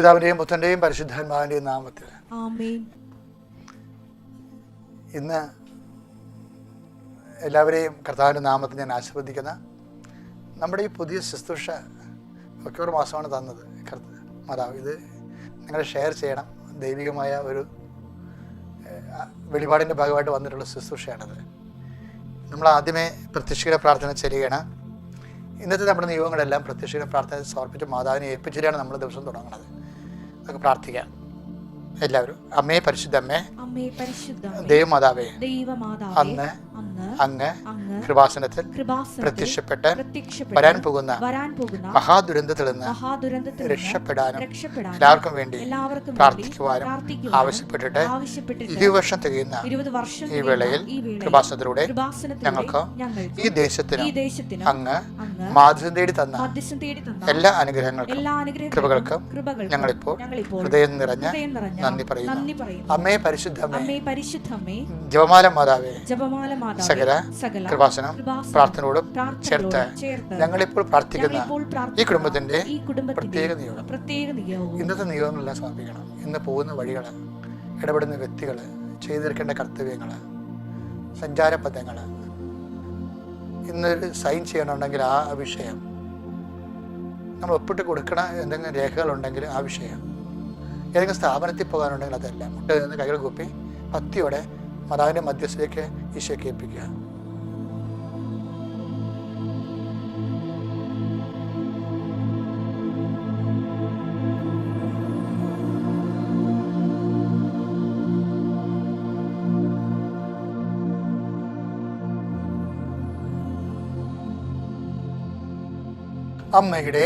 പിതാവിന്റെയും പുത്രന്റെയും പരിശുദ്ധന്മാരുടെയും നാമത്തിൽ. ഇന്ന് എല്ലാവരെയും കർത്താവിന്റെ നാമത്തിൽ ഞാൻ ആശീർവദിക്കുന്ന നമ്മുടെ ഈ പുതിയ ശുശ്രൂഷ ഒക്ടോബർ മാസമാണ് തന്നത്. മാതാവ് ഇത് നിങ്ങൾ ഷെയർ ചെയ്യണം. ദൈവികമായ ഒരു വെളിപാടിന്റെ ഭാഗമായിട്ട് വന്നിട്ടുള്ള ശുശ്രൂഷയാണത്. നമ്മൾ ആദ്യമേ പ്രത്യക്ഷയുടെ പ്രാർത്ഥന ചെയ്യുകയാണ് ഇന്നത്തെ നമ്മുടെ നിയോഗങ്ങളെല്ലാം പ്രത്യക്ഷയുടെ പ്രാർത്ഥന സമർപ്പിച്ച് മാതാവിനെ ഏൽപ്പിച്ചിട്ടാണ് നമ്മൾ ദിവസം തുടങ്ങുന്നത്. നമുക്ക് പ്രാർത്ഥിക്കാം. എല്ലാവരും. അമ്മേ പരിശുദ്ധമ്മേ അമ്മേ. പരിശുദ്ധ ദൈവമാതാവേ അന്ന് അങ്ങ് കൃപാസനത്തിൽ പ്രത്യക്ഷപ്പെട്ട് വരാൻ പോകുന്ന മഹാദുരന്തത്തിൽ നിന്ന് രക്ഷപ്പെടാനും എല്ലാവർക്കും വേണ്ടി പ്രാർത്ഥിക്കുവാനും ആവശ്യപ്പെട്ടിട്ട് ഇരുപത് വർഷം തികയുന്ന ഈ വേളയിൽ കൃപാസനത്തിലൂടെ ഞങ്ങൾക്ക് ഈ ദേശത്തിന് അങ്ങ് അങ്ങ് തേടി തന്ന മധ്യസ്ഥം തേടി തന്ന എല്ലാ അനുഗ്രഹങ്ങൾക്കും കൃപകൾക്കും ഞങ്ങളിപ്പോൾ ഹൃദയം നിറഞ്ഞ നന്ദി പറയുന്നു. അമ്മേ പരിശുദ്ധമേ. അമ്മേ ജപമാല മാതാവേ. ജപമാല മാതാവേ. സകല സകല കൃപാസനം പ്രാർത്ഥനയോടും ചേർത്ത് ഞങ്ങളിപ്പോൾ പ്രാർത്ഥിക്കുന്ന ഈ കുടുംബത്തിന്റെ പ്രത്യേക നിയോഗം. ഇന്നത്തെ നിയോഗങ്ങളെല്ലാം സമർപ്പിക്കണം. ഇന്ന് പോകുന്ന വഴികൾ ഇടപെടുന്ന വ്യക്തികൾ ചെയ്തെടുക്കേണ്ട കർത്തവ്യങ്ങൾ സഞ്ചാരപഥങ്ങൾ. ഇന്നൊരു സൈൻ ചെയ്യണമെന്നുണ്ടെങ്കിൽ ആ വിഷയം നമ്മൾ ഒപ്പിട്ട് കൊടുക്കണ എന്തെങ്കിലും രേഖകളുണ്ടെങ്കിൽ ആ വിഷയം ഏതെങ്കിലും സ്ഥാപനത്തിൽ പോകാനുണ്ടെങ്കിൽ അതെല്ലാം മുട്ട നിന്ന് കൈകൾ കൂപ്പി ഭക്തിയോടെ മതാവിൻ്റെ മധ്യസ്ഥതയ്ക്ക് ഈശോയെ കേൾപ്പിക്കുക അമ്മയുടെ അമ്മയുടെ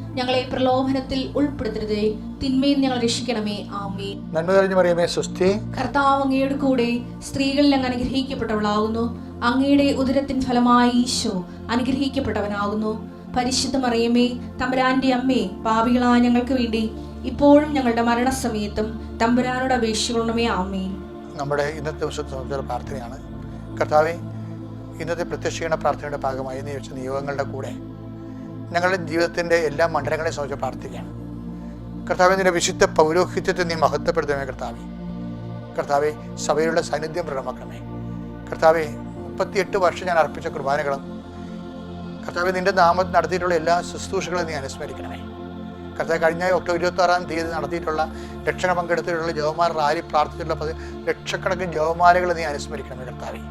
ഞങ്ങളെ പ്രലോഭനത്തിൽ ഉൾപ്പെടുത്തരുതേ. തിന്മയിൽ ഞങ്ങൾ രക്ഷിക്കണമേ. ആമേ നന്മ തെളിഞ്ഞു പറയുമേ സുസ്ഥി കർത്താവ് അങ്ങയുടെ കൂടെ സ്ത്രീകളിൽ അങ്ങ് അനുഗ്രഹിക്കപ്പെട്ടവളാകുന്നു. അങ്ങയുടെ ഉദരത്തിൻ ഫലമായി ഈശോ അനുഗ്രഹിക്കപ്പെട്ടവനാകുന്നു. പരിശുദ്ധ മറിയമേ തമ്പുരാന്റെ അമ്മേ പാപികളായ ഞങ്ങൾക്ക് വേണ്ടി ഇപ്പോഴും ഞങ്ങളുടെ മരണസമയത്തും തമ്പുരാനോട് അപേക്ഷിക്കണമേ. ആമേ നമ്മുടെ ഇന്നത്തെ ദിവസത്തെ പ്രാർത്ഥനയാണ്. കർത്താവെ ഇന്നത്തെ പ്രത്യക്ഷീകരണ പ്രാർത്ഥനയുടെ ഭാഗമായി നിയോഗങ്ങളുടെ കൂടെ ഞങ്ങളുടെ ജീവിതത്തിന്റെ എല്ലാ മണ്ഡലങ്ങളെ സംബന്ധിച്ച് പ്രാർത്ഥിക്കുകയാണ് കർത്താവെ നിന്റെ വിശുദ്ധ പൗരോഹിത്യത്തെ നീ മഹത്വപ്പെടുത്തണമേ കർത്താവെ. കർത്താവെ സഭയിലുള്ള സാന്നിധ്യം പ്രകടമാക്കണമേ. കർത്താവെ മുപ്പത്തിയെട്ട് വർഷം ഞാൻ അർപ്പിച്ച കുർബാനകളും കർത്താവ് നിന്റെ നാമത്തിൽ നടത്തിയിട്ടുള്ള എല്ലാ ശുശ്രൂഷകളും നീ അനുസ്മരിക്കണമേ. കർത്താവ് കഴിഞ്ഞ ഒക്ടോബർ ഇരുപത്തി ആറാം തീയതി നടത്തിയിട്ടുള്ള ലക്ഷണ പങ്കെടുത്തിട്ടുള്ള ജവമാർ റാലി പ്രാർത്ഥിച്ചിട്ടുള്ള ലക്ഷക്കണക്കിന് ജവമാലകൾ നീ അനുസ്മരിക്കണമേ കർത്താവെ.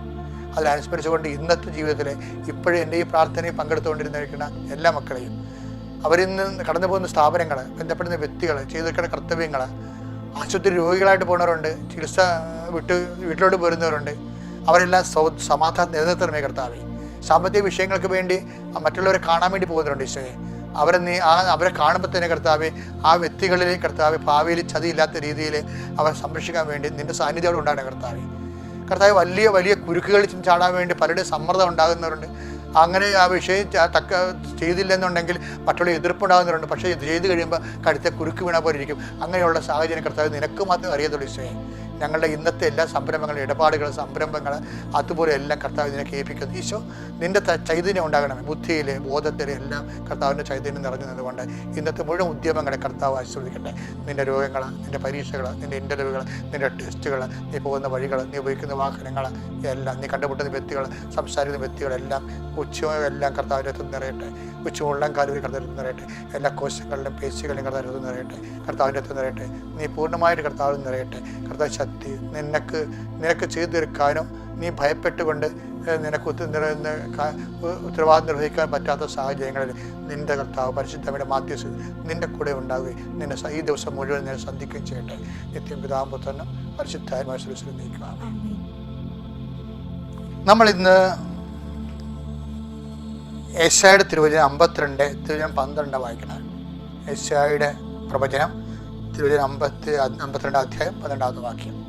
അതിൽ അനുസ്മരിച്ചുകൊണ്ട് ഇന്നത്തെ ജീവിതത്തിൽ ഇപ്പോഴും എന്റെ ഈ പ്രാർത്ഥനയിൽ പങ്കെടുത്തുകൊണ്ടിരുന്നിരിക്കുന്ന എല്ലാ മക്കളെയും അവരിൽ നിന്ന് കടന്നു പോകുന്ന സ്ഥാപനങ്ങൾ ബന്ധപ്പെടുന്ന വ്യക്തികൾ ചെയ്തിരിക്കുന്ന കർത്തവ്യങ്ങൾ ആശുപത്രി രോഗികളായിട്ട് പോകുന്നവരുണ്ട് ചികിത്സ വിട്ട് വീട്ടിലോട്ട് പോരുന്നവരുണ്ട് അവരെല്ലാം സൗ സമാധാനം നിലനിർത്തണമേ കർത്താവെ. സാമ്പത്തിക വിഷയങ്ങൾക്ക് വേണ്ടി മറ്റുള്ളവരെ കാണാൻ വേണ്ടി പോകുന്നവരുണ്ട് ഈശോയെ. അവരെ നീ ആ അവരെ കാണുമ്പോൾ തന്നെ കർത്താവ് ആ വ്യക്തികളിലെ കർത്താവ് ഭാവിയിൽ ചതിയില്ലാത്ത രീതിയിൽ അവരെ സംരക്ഷിക്കാൻ വേണ്ടി നിന്റെ സാന്നിധ്യം ഉണ്ടാകണം കർത്താവെ. കർത്താവ് വലിയ വലിയ കുരുക്കുകൾ ചാടാൻ വേണ്ടി പലരുടെ സമ്മർദ്ദം ഉണ്ടാകുന്നവരുണ്ട്. അങ്ങനെ ആ വിഷയം തക്ക ചെയ്തില്ലെന്നുണ്ടെങ്കിൽ മറ്റുള്ള എതിർപ്പുണ്ടാകുന്നവരുണ്ട് പക്ഷേ ഇത് ചെയ്ത് കഴിയുമ്പോൾ കടുത്ത കുരുക്ക് വീണ പോലെ ഇരിക്കും അങ്ങനെയുള്ള സാഹചര്യം കർത്താവ് നിനക്ക് മാത്രമേ അറിയത്തുള്ളൂ ഈശോയെ. ഞങ്ങളുടെ ഇന്നത്തെ എല്ലാ സംരംഭങ്ങളും ഇടപാടുകൾ സംരംഭങ്ങൾ അതുപോലെ എല്ലാം കർത്താവ് ഇതിനെ കേൾപ്പിക്കുന്നു. ഈശോ നിന്റെ ചൈതന്യം ഉണ്ടാകണമേ. ബുദ്ധിയിൽ ബോധത്തിൽ എല്ലാം കർത്താവിന്റെ ചൈതന്യം നിറഞ്ഞു നിന്നുകൊണ്ട് ഇന്നത്തെ മുഴുവൻ ഉദ്യമങ്ങളെ കർത്താവ് ആശ്രദിക്കട്ടെ നിന്റെ രോഗങ്ങൾ നിന്റെ പരീക്ഷകൾ നിന്റെ ഇന്റർവ്യൂകൾ നിന്റെ ടെസ്റ്റുകൾ നീ പോകുന്ന വഴികൾ നീ ഉപയോഗിക്കുന്ന വാഹനങ്ങൾ എല്ലാം നീ കണ്ടുമുട്ടുന്ന വ്യക്തികൾ സംസാരിക്കുന്ന വ്യക്തികളെല്ലാം എല്ലാം കർത്താവിന്റെ അടുത്ത് നിറയട്ടെ. ഉച്ചമുള്ളം കാലുകൾ കർത്താവിന്റെ നിറയട്ടെ. എല്ലാ കോശങ്ങളിലും പേശികളിലും കർത്താവിന്റെ നിറയട്ടെ. കർത്താവിന്റെ നിറയട്ടെ. നീ പൂർണമായിട്ട് കർത്താവിൽ നിറയട്ടെ. കർത്താവ് ശക്തി നിനക്ക് നിനക്ക് ചെയ്തു തീർക്കാനും നീ ഭയപ്പെട്ടുകൊണ്ട് നിനക്ക് ഉത്തരവാദിത്വം നിർവഹിക്കാൻ പറ്റാത്ത സാഹചര്യങ്ങളിൽ നിന്റെ കർത്താവ് പരിശുദ്ധമയുടെ മാധ്യസ് നിന്റെ കൂടെ ഉണ്ടാവുകയും നിന്നെ ഈ ദിവസം മുഴുവൻ നിന്നെ സന്ധിക്കുകയും ചെയ്യട്ടെ. നിത്യം പിതാമ്പുത്രനും പരിശുദ്ധമായ നയിക്കുക ആമേൻ. നമ്മൾ ഇന്ന് ഏഷ്യായുടെ തിരുവചനം അമ്പത്തിരണ്ട് തിരുവചനം പന്ത്രണ്ട് വായിക്കണം. ഏഷ്യായുടെ പ്രവചനം തിരുവചനം അമ്പത്തി അമ്പത്തിരണ്ട് അധ്യായം പന്ത്രണ്ടാമത്തെ വാക്യം.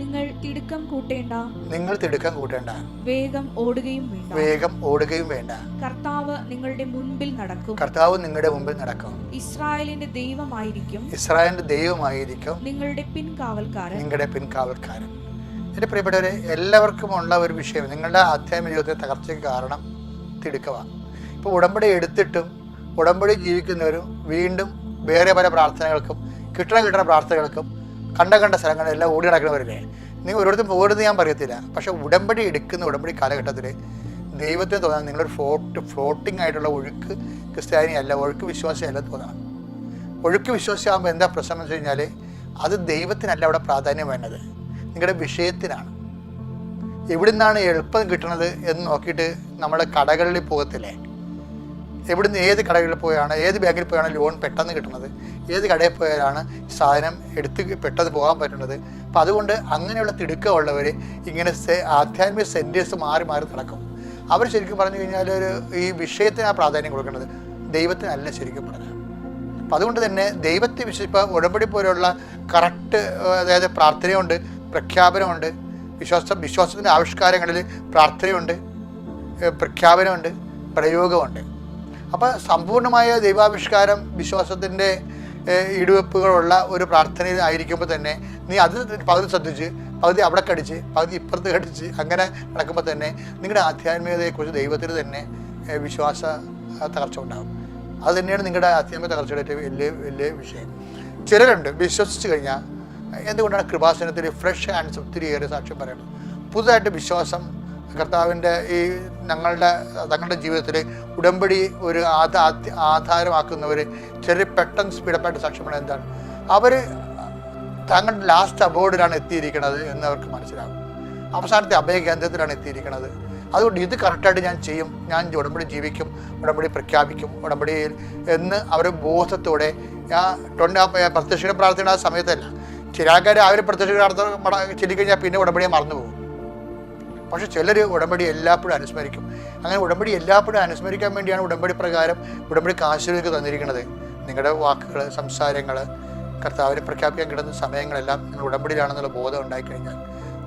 നിങ്ങൾ തിടുക്കം കൂട്ടേണ്ട. നിങ്ങൾ തിടുക്കം കൂട്ടേണ്ട. വേഗം ഓടുകയും വേണ്ട. വേഗം ഓടുകയും വേണ്ട. കർത്താവ് നിങ്ങളുടെ മുൻപിൽ നടക്കും. കർത്താവ് നിങ്ങളുടെ മുമ്പിൽ നടക്കും. ഇസ്രായേലിന്റെ ദൈവമായിരിക്കും. ഇസ്രായേലിന്റെ ദൈവമായിരിക്കും നിങ്ങളുടെ പിൻകാവൽക്കാരൻ. നിങ്ങളുടെ പിൻകാവൽക്കാരൻ. എന്റെ പ്രിയപ്പെട്ടവരെ എല്ലാവർക്കും ഉള്ള ഒരു വിഷയം. നിങ്ങളുടെ ആധ്യാത്മിക ജീവിതത്തിലെ തകർച്ചയ്ക്ക് കാരണം തിടുക്കമാണ് ഇപ്പോൾ ഉടമ്പടി എടുത്തിട്ടും ഉടമ്പടി ജീവിക്കുന്നവരും വീണ്ടും വേറെ പല പ്രാർത്ഥനകൾക്കും കിട്ടണ കിട്ടണ പ്രാർത്ഥനകൾക്കും കണ്ട കണ്ട സ്ഥലങ്ങളെല്ലാം ഓടി നടക്കുന്നവരില്ലേ നിങ്ങൾ ഒരിടത്തും പോകരുത് ഞാൻ പറയത്തില്ല. പക്ഷെ ഉടമ്പടി എടുക്കുന്ന ഉടമ്പടി കാലഘട്ടത്തിൽ ദൈവത്തിന് തോന്നാൻ നിങ്ങളൊരു ഫ്ലോട്ട് ഫ്ലോട്ടിംഗ് ആയിട്ടുള്ള ഒഴുക്ക് ക്രിസ്ത്യാനി അല്ല ഒഴുക്ക് വിശ്വാസിയല്ല തോന്നണം. ഒഴുക്ക് വിശ്വാസിയാകുമ്പോൾ എന്താ പ്രശ്നം എന്ന് വെച്ച് കഴിഞ്ഞാൽ അത് ദൈവത്തിനല്ല അവിടെ പ്രാധാന്യം വേണ്ടത്. നിങ്ങളുടെ വിഷയത്തിനാണ്. എവിടെ നിന്നാണ് എളുപ്പം കിട്ടുന്നത് എന്ന് നോക്കിയിട്ട് നമ്മൾ കടകളിൽ പോകത്തില്ലേ? എവിടുന്ന് ഏത് കടകളിൽ പോയാണ് ഏത് ബാങ്കിൽ പോയാണ് ലോൺ പെട്ടെന്ന് കിട്ടുന്നത് ഏത് കടയിൽ പോയാലാണ് സാധനം എടുത്ത് പെട്ടെന്ന് പോകാൻ പറ്റുന്നത്. അപ്പം അതുകൊണ്ട് അങ്ങനെയുള്ള തിടുക്കമുള്ളവർ ഇങ്ങനെ ആധ്യാത്മിക സെന്റേഴ്സ് മാറി മാറി നടക്കും. അവർ ശരിക്കും പറഞ്ഞു കഴിഞ്ഞാൽ ഒരു ഈ വിഷയത്തിനാണ് പ്രാധാന്യം കൊടുക്കുന്നത്. ദൈവത്തിനല്ല ശരിക്കും പറഞ്ഞത് അപ്പം അതുകൊണ്ട് തന്നെ ദൈവത്തെ വിശ്വസിപ്പോൾ ഉടമ്പടി പോലെയുള്ള കറക്റ്റ് അതായത് പ്രാർത്ഥനയുണ്ട് പ്രഖ്യാപനമുണ്ട്. വിശ്വാസ വിശ്വാസത്തിന്റെ ആവിഷ്കാരങ്ങളിൽ പ്രാർത്ഥനയുണ്ട് പ്രഖ്യാപനമുണ്ട് പ്രയോഗമുണ്ട്. അപ്പോൾ സമ്പൂർണമായ ദൈവാവിഷ്കാരം വിശ്വാസത്തിന്റെ ഇടിവെപ്പുകളുള്ള ഒരു പ്രാർത്ഥനയിൽ ആയിരിക്കുമ്പോൾ തന്നെ നീ അത് പകുതി ശ്രദ്ധിച്ച് പകുതി അവിടെ കടിച്ച് പകുതി ഇപ്പുറത്ത് കടിച്ച് അങ്ങനെ നടക്കുമ്പോൾ തന്നെ നിങ്ങളുടെ ആധ്യാത്മികതയെക്കുറിച്ച് ദൈവത്തിന് തന്നെ വിശ്വാസ തകർച്ച ഉണ്ടാകും. അത് തന്നെയാണ് നിങ്ങളുടെ ആധ്യാത്മിക തകർച്ചയുടെ ഏറ്റവും വലിയ വലിയ വിഷയം. ചിലരുണ്ട് വിശ്വസിച്ച് കഴിഞ്ഞാൽ എന്തുകൊണ്ടാണ് കൃപാസനത്തിൽ ഫ്രഷ് ഹാൻഡ്സ് ഒത്തിരിയേറെ സാക്ഷ്യം പറയുന്നത്? പുതുതായിട്ട് വിശ്വാസം കർത്താവിന്റെ ഈ ഞങ്ങളുടെ തങ്ങളുടെ ജീവിതത്തിൽ ഉടമ്പടി ഒരു ആധാ ആധാരമാക്കുന്നവർ ചെറിയ പെട്ടെന്ന് സ്പീഡപ്പായിട്ട് സാക്ഷ്യമാണ് എന്താണ്? അവർ തങ്ങളുടെ ലാസ്റ്റ് അബോർഡിലാണ് എത്തിയിരിക്കുന്നത് എന്ന് അവർക്ക് മനസ്സിലാകും. അവസാനത്തെ അഭയ കേന്ദ്രത്തിലാണ് എത്തിയിരിക്കുന്നത് അതുകൊണ്ട് ഇത് കറക്റ്റായിട്ട് ഞാൻ ചെയ്യും. ഞാൻ ഉടമ്പടി ജീവിക്കും ഉടമ്പടി പ്രഖ്യാപിക്കും ഉടമ്പടിയിൽ എന്ന് അവർ ബോധത്തോടെ ആ ടൊണ്ട പ്രത്യക്ഷ പ്രാർത്ഥന ആ സമയത്തല്ല. ചില ആൾക്കാർ അവർ പ്രത്യക്ഷ പ്രാർത്ഥന ചൊല്ലിക്കഴിഞ്ഞാൽ പിന്നെ ഉടമ്പടിയെ മറന്നു പോകും പക്ഷെ ചിലർ ഉടമ്പടി എല്ലാപ്പോഴും അനുസ്മരിക്കും. അങ്ങനെ ഉടമ്പടി എല്ലാപ്പോഴും അനുസ്മരിക്കാൻ വേണ്ടിയാണ് ഉടമ്പടി പ്രകാരം ഉടമ്പടി കാശുകൾക്ക് തന്നിരിക്കുന്നത്. നിങ്ങളുടെ വാക്കുകൾ സംസാരങ്ങൾ കർത്താവിനെ പ്രഖ്യാപിക്കാൻ കിടന്ന സമയങ്ങളെല്ലാം നിങ്ങൾ ഉടമ്പടിയിലാണെന്നുള്ള ബോധം ഉണ്ടായിക്കഴിഞ്ഞാൽ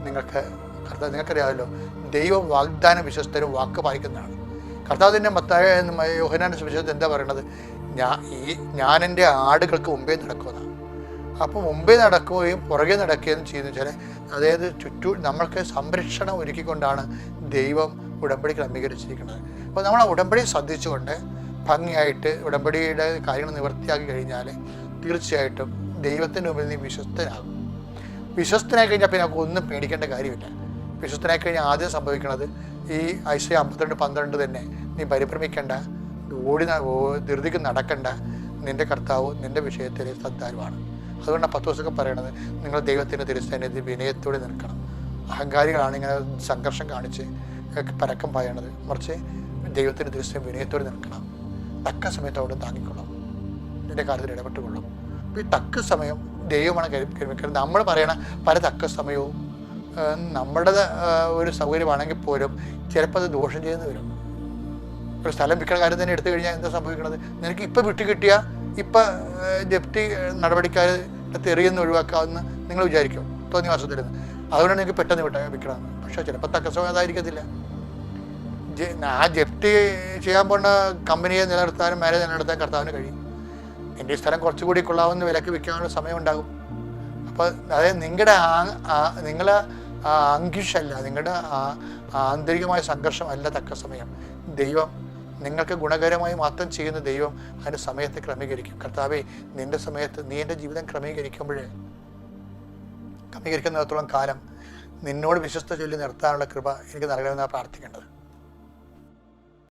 നിങ്ങൾക്ക് കർത്താവ് നിങ്ങൾക്കറിയാമല്ലോ ദൈവം വാഗ്ദാന വിശ്വസ്തരും വാക്ക് പാലിക്കുന്നതാണ്. കർത്താവ് തന്നെ മത്തായ യോഹനാന വിശ്വസ്ത എന്താ പറയണത്? ഞാൻ ഈ ഞാൻ എന്റെ ആടുകൾക്ക് മുമ്പേ നടക്കുന്നതാണ് അപ്പോൾ മുമ്പേ നടക്കുകയും പുറകെ നടക്കുകയും ചെയ്യുന്ന വെച്ചാൽ അതായത് ചുറ്റു നമ്മൾക്ക് സംരക്ഷണം ഒരുക്കിക്കൊണ്ടാണ് ദൈവം ഉടമ്പടി ക്രമീകരിച്ചിരിക്കുന്നത്. അപ്പോൾ നമ്മൾ ആ ഉടമ്പടി ശ്രദ്ധിച്ചുകൊണ്ട് ഭംഗിയായിട്ട് ഉടമ്പടിയുടെ കാര്യങ്ങൾ നിവൃത്തിയാക്കി കഴിഞ്ഞാൽ തീർച്ചയായിട്ടും ദൈവത്തിന്റെ മുമ്പിൽ നീ വിശ്വസ്തനാകും. വിശ്വസ്തനായി കഴിഞ്ഞാൽ പിന്നെ നമുക്ക് ഒന്നും പേടിക്കേണ്ട കാര്യമില്ല. വിശ്വസ്തനായി കഴിഞ്ഞാൽ ആദ്യം സംഭവിക്കുന്നത് ഈ ഐശ്വര്യ അമ്പത്തിരണ്ട് പന്ത്രണ്ട് തന്നെ നീ പരിഭ്രമിക്കേണ്ട ഓടി ധൃതിക്ക് നടക്കണ്ട. നിന്റെ കർത്താവ് നിന്റെ വിഷയത്തിൽ ശ്രദ്ധാലുവാണ് അതുകൊണ്ടാണ് പത്ത് ദിവസമൊക്കെ പറയണത് നിങ്ങൾ ദൈവത്തിന്റെ തിരുസന്നിധി വിനയത്തോടെ നിൽക്കണം. അഹങ്കാരികളാണ് ഇങ്ങനെ സംഘർഷം കാണിച്ച് പരക്കം പറയണത് മറിച്ച് ദൈവത്തിന്റെ തിരുസ്ഥാനം വിനയത്തോടെ നിൽക്കണം. തക്ക സമയത്ത് അവിടെ താങ്ങിക്കൊള്ളും നിന്റെ കാര്യത്തിൽ ഇടപെട്ടുകൊള്ളും ഈ തക്ക സമയം ദൈവമാണ് കരുമിക്കുന്നത് നമ്മൾ പറയണ പല തക്ക സമയവും നമ്മുടെ ഒരു സൗകര്യമാണെങ്കിൽ പോലും ചിലപ്പോൾ അത് ദോഷം ചെയ്യുന്ന വരും. ഒരു സ്ഥലം വിൽക്കുന്ന കാര്യം തന്നെ എടുത്തു കഴിഞ്ഞാൽ എന്താ സംഭവിക്കുന്നത് നിനക്ക് ഇപ്പം വിട്ടു കിട്ടിയ ഇപ്പം ജപ്തി നടപടിക്കാർ തെറിയെന്ന് ഒഴിവാക്കാമെന്ന് നിങ്ങൾ വിചാരിക്കും. തോന്നി മാസത്തിൽ അതുകൊണ്ടാണ് നിങ്ങൾക്ക് പെട്ടെന്ന് വിട്ട വിൽക്കണം പക്ഷേ ചിലപ്പോൾ തക്ക സമയം അതായിരിക്കത്തില്ല ആ ജപ്തി ചെയ്യാൻ പോണ കമ്പനിയെ നിലനിർത്താനും മേലെ നിലനിർത്താൻ കർത്താവിന് കഴിയും. എന്റെ സ്ഥലം കുറച്ചുകൂടി കൊള്ളാവുന്ന വിലക്ക് വിൽക്കാനുള്ള സമയം ഉണ്ടാകും അപ്പോൾ അപ്പോൾ അതായത് നിങ്ങളുടെ നിങ്ങളെ അങ്കിഷല്ല നിങ്ങളുടെ ആ- ആന്തരികമായ സംഘർഷമല്ല തക്ക സമയം ദൈവം നിങ്ങൾക്ക് ഗുണകരമായി മാത്രം ചെയ്യുന്ന ദൈവം അതിന്റെ സമയത്ത് ക്രമീകരിക്കും. കർത്താവെ നിന്റെ സമയത്ത് നീ എന്റെ ജീവിതം ക്രമീകരിക്കുമ്പോൾ ക്രമീകരിക്കുന്നിടത്തോളം കാലം നിന്നോട് വിശ്വസ്ത ചൊല്ലി നിർത്താനുള്ള കൃപ എനിക്ക് നൽകണമെന്നാണ് പ്രാർത്ഥിക്കേണ്ടത്.